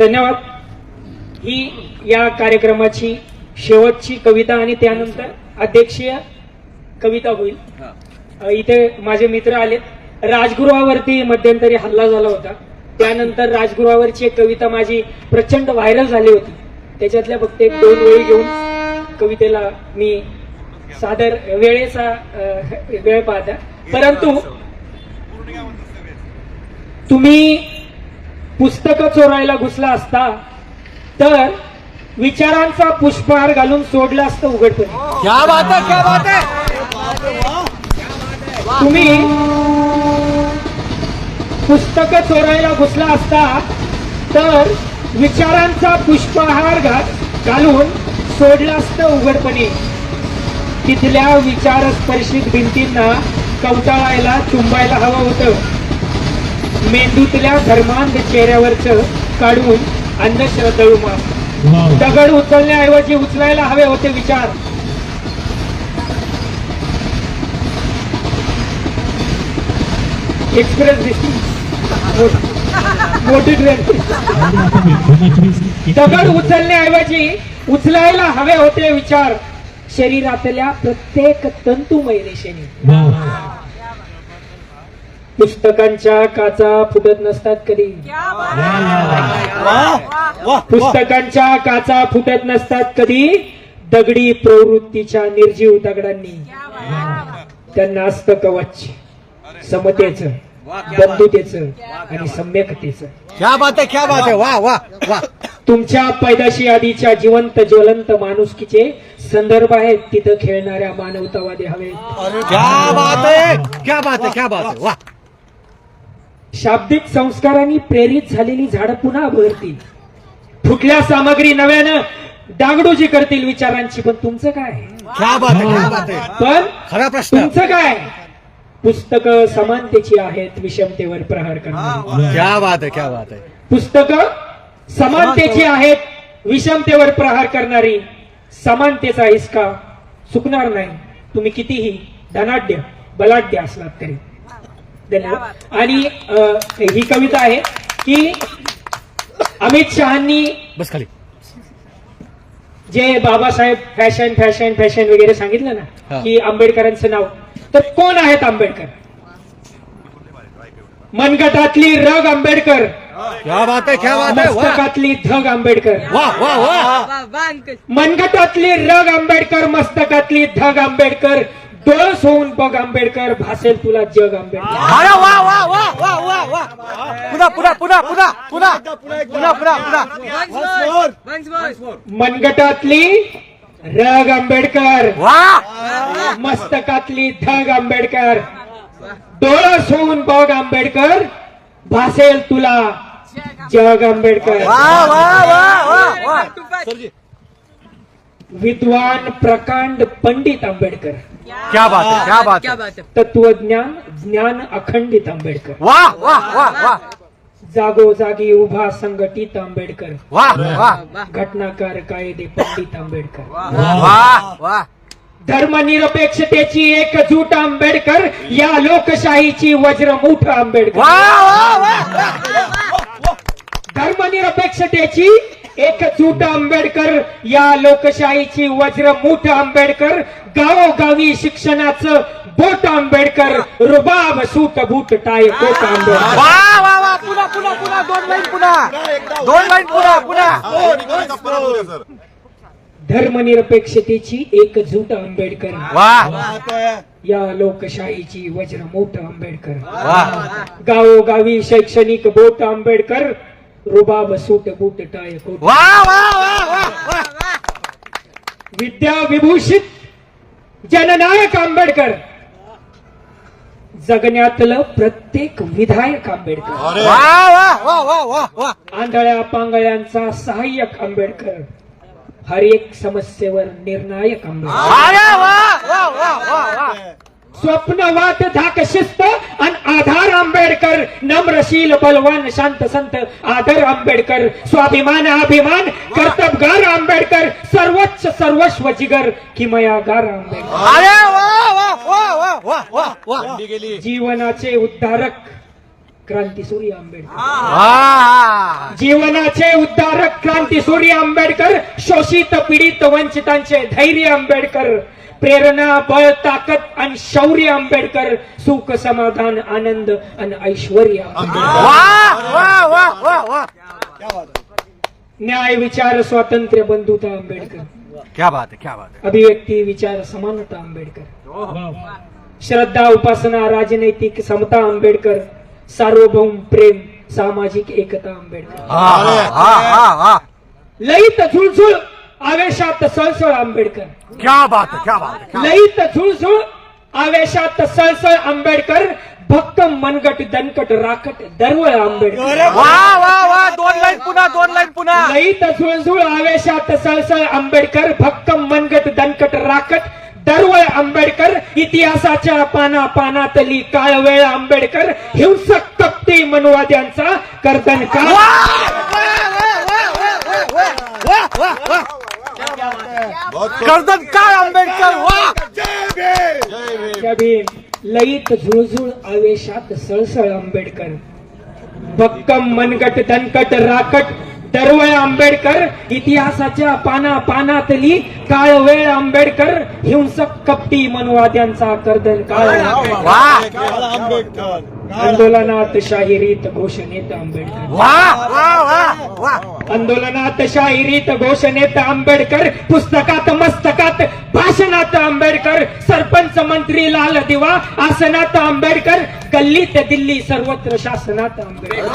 धन्यवाद. ही या कार्यक्रमाची शेवटची कविता आणि त्यानंतर अध्यक्षीय कविता होईल. इथे माझे मित्र आलेत. राजगृहावरती मध्यंतरी हल्ला झाला होता. त्यानंतर राजगृहावरची एक कविता माझी प्रचंड व्हायरल झाली होती. त्याच्यातल्या फक्त एक दोन वेळी घेऊन कवितेला मी सादर वेळेचा वेळ पाहता. परंतु तुम्ही पुस्तकं चोरायला घुसला असता तर विचारांचा पुष्पहार घालून सोडला असतं उघडपणे क्या बात है क्या बात है। तुम्ही पुस्तकं चोरायला घुसला असता तर विचारांचा पुष्पहार घालून सोडला असतं उघडपणे. तिथल्या विचारस्पर्शित भिंतींना कवटाळायला चुंबायला हवं होतं. मेंदूतल्या धर्मांध चेहऱ्यावरच काढून अंधश्रद्धळू माप दगड उचलण्याऐवजी उचलायला हवे होते विचार. एक्सप्रेस दिसती मोठी ट्रेन दगड उचलण्याऐवजी उचलायला हवे होते विचार. शरीरातल्या प्रत्येक तंतुमय रेषेने पुस्तकांच्या काचा फुटत नसतात कधी वाह वाह पुस्तकांच्या काचा फुटत नसतात कधी दगडी प्रवृत्तीच्या निर्जीव दगडांनी त्यांना असतं कवच समतेचं बंधुतेचं आणि सम्यकतेचं क्या बात है क्या बात है वाह वाह वाह तुमच्या पैदाशी आधीच्या जिवंत ज्वलंत माणुसकीचे संदर्भ आहेत तिथं खेळणाऱ्या मानवतावादी हवे शाब्दिक संस्कारांनी प्रेरित झालेली झाडं पुन्हा बहरतील फुटल्या सामग्री नव्यानं डागडुजी करतील विचारांची पण तुमचं काय? क्या बात है क्या बात है पण खरा प्रश्न. तुमचं काय? पुस्तकं समानतेची आहेत विषमतेवर प्रहार करणारी. क्या बात है क्या बात है पुस्तकं समानतेची आहेत विषमतेवर प्रहार करणारी. समानतेचा हिसका चुकणार नाही. तुम्ही कितीही धनाढ्य बलाढ्य असलात तरी. धन्यवाद आणि ही कविता आहे की अमित शहानी बस खाली. जे बाबासाहेब फॅशन फॅशन फॅशन वगैरे सांगितलं ना. की आंबेडकरांचं नाव तर कोण आहेत आंबेडकर? मनगटातली रग आंबेडकर. क्या बात है क्या बात है वाह मस्तकातली धग आंबेडकर. वाह वाह वाह मनगटातली रग आंबेडकर मस्तकातली धग आंबेडकर. डोळस होऊन बघ आंबेडकर भासेल तुला जग आंबेडकर. अरे वाह वाह वाह वाह वाह वाह पुन्हा पुन्हा पुन्हा पुन्हा पुन्हा. पुन्हा पुन्हा पुन्हा. मनगटातली रग आंबेडकर. वाह मस्तकातली धग आंबेडकर. डोळस होऊन बघ आंबेडकर भासेल तुला जग आंबेडकर. वाह वाह वाह वाह वाह विद्वान प्रकांड पंडित आंबेडकर. क्या बात है क्या बात है। तत्वज्ञान ज्ञान अखंडित आंबेडकर। वाह वाह वाह वाह। जागोजागी उभा संघटित आंबेडकर। वाह वाह। घटनाकार कायदे पंडित आंबेडकर। वाह वाह धर्मनिरपेक्षतेची एकजूट आंबेडकर या लोकशाहीची वज्रमुठ आंबेडकर। वाह वाह वाह। धर्मनिरपेक्षतेची एकजूट आंबेडकर या लोकशाहीची वज्रमुठ आंबेडकर गावोगावी शिक्षणाचं बोट आंबेडकर रुबाब suit boot tie coat Ambedkar. पुन्हा पुन्हा पुन्हा दोन लाईन पुन्हा. दोन लाईन पुन्हा पुन्हा. धर्मनिरपेक्षतेची एकजूट आंबेडकर. या लोकशाहीची वज्रमुठ आंबेडकर. वाह गावोगावी शैक्षणिक बोट आंबेडकर रुबाब सूट बूट टाय कोट वाह वाह वाह वाह वाह विद्या विभूषित जननायक आंबेडकर जगण्यातलं प्रत्येक विधायक आंबेडकर वाह वाह वाह वाह वाह वाह आंधळ्या पांगळ्यांचा सहाय्यक आंबेडकर हर एक समस्येवर निर्णायक आंबेडकर स्वप्नवात धाक शिस्त आणि आधार आंबेडकर नम्रशील बलवान शांत संत आदर आंबेडकर स्वाभिमान अभिमान कर्तबगार आंबेडकर सर्वोच्च सर्वस्व जिगर किमयागार आंबेडकर. अरे वाह वाह वाह वाह वाह वाह वाह जीवनाचे उद्धारक क्रांतीसूर्य आंबेडकर. वा जीवनाचे उद्धारक क्रांतीसूर्य आंबेडकर शोषित पीडित वंचितांचे धैर्य आंबेडकर प्रेरणा बळ ताकद आणि शौर्य आंबेडकर सुख समाधान आनंद आणि ऐश्वर न्याय विचार स्वातंत्र्य बंधुता आंबेडकर. क्या बात है क्या बात है. अभिव्यक्ती विचार समानता आंबेडकर. श्रद्धा उपासना राजनैतिक समता आंबेडकर. सार्वभौम प्रेम सामाजिक एकता आंबेडकर. हा हा हा हा. लईत झुळझुळ. आवेशात सळसळ आंबेडकर क्या बात है क्या बात है क्या लईत झुळझुळ आवेशात सळसळ आंबेडकर भक्कम मनगट दणकट राखट दरवळ आंबेडकर वा वा वा दोन लाईन पुन्हा दोन लाईन पुन्हा लईत झुळझुळ आवेशात सळसळ आंबेडकर भक्कम मनगट दणकट राखट दरवळ आंबेडकर इतिहासाच्या पाना पानातली काळवेळ आंबेडकर हिंसक कपटी मनवाद्यांचा कर्दन का कर्जत काय आंबेडकर? वा! झुळझुळ आवेशात सळसळ आंबेडकर. भक्कम मनगट दणकट राकट दरवळ आंबेडकर इतिहासाच्या पाना पानातली काळ वेळ आंबेडकर हिंसक कपटी मनवाद्यांचा कर्दन काळ आंदोलनात शाहिरीत घोषणेत आंबेडकर. वा! वा! वा! वा! आंदोलनात शाहिरीत घोषणेत आंबेडकर पुस्तकात मस्तकात भाषणात आंबेडकर सरपंच मंत्री लाल दिवा आसनात आंबेडकर गल्लीत दिल्ली सर्वत्र शासनात आंबेडकर.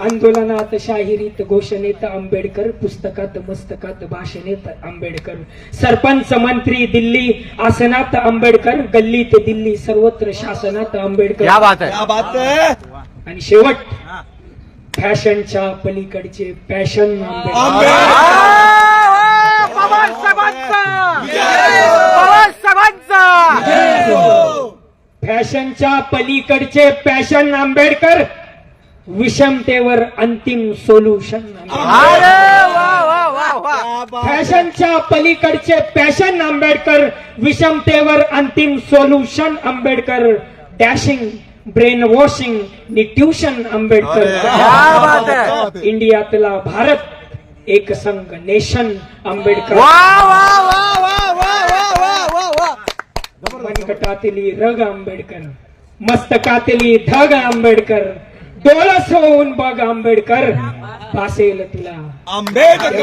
आंदोलनात शाहिरीत घोषणेत आंबेडकर पुस्तकात मस्तकात भाषणेत आंबेडकर. सरपंच मंत्री दिल्ली आसनात आंबेडकर गल्लीत दिल्ली सर्वत्र शासनात क्या आंबेडकर बात है आणि शेवट फॅशनच्या पलीकडचे पॅशन आंबेडकर. फॅशनच्या पलीकडचे पॅशन आंबेडकर विषमतेवर अंतिम सोल्युशन. फॅशनच्या पलीकडचे पॅशन आंबेडकर विषमतेवर अंतिम solution. Ambedkar dashing brain washing tuition Ambedkar इंडियातला Bharat एक संघ नेशन आंबेडकर. मनगटातली रग आंबेडकर मस्तकातली धग आंबेडकर डोळस होऊन बघ आंबेडकर भासेल तुला. आंबेडकर!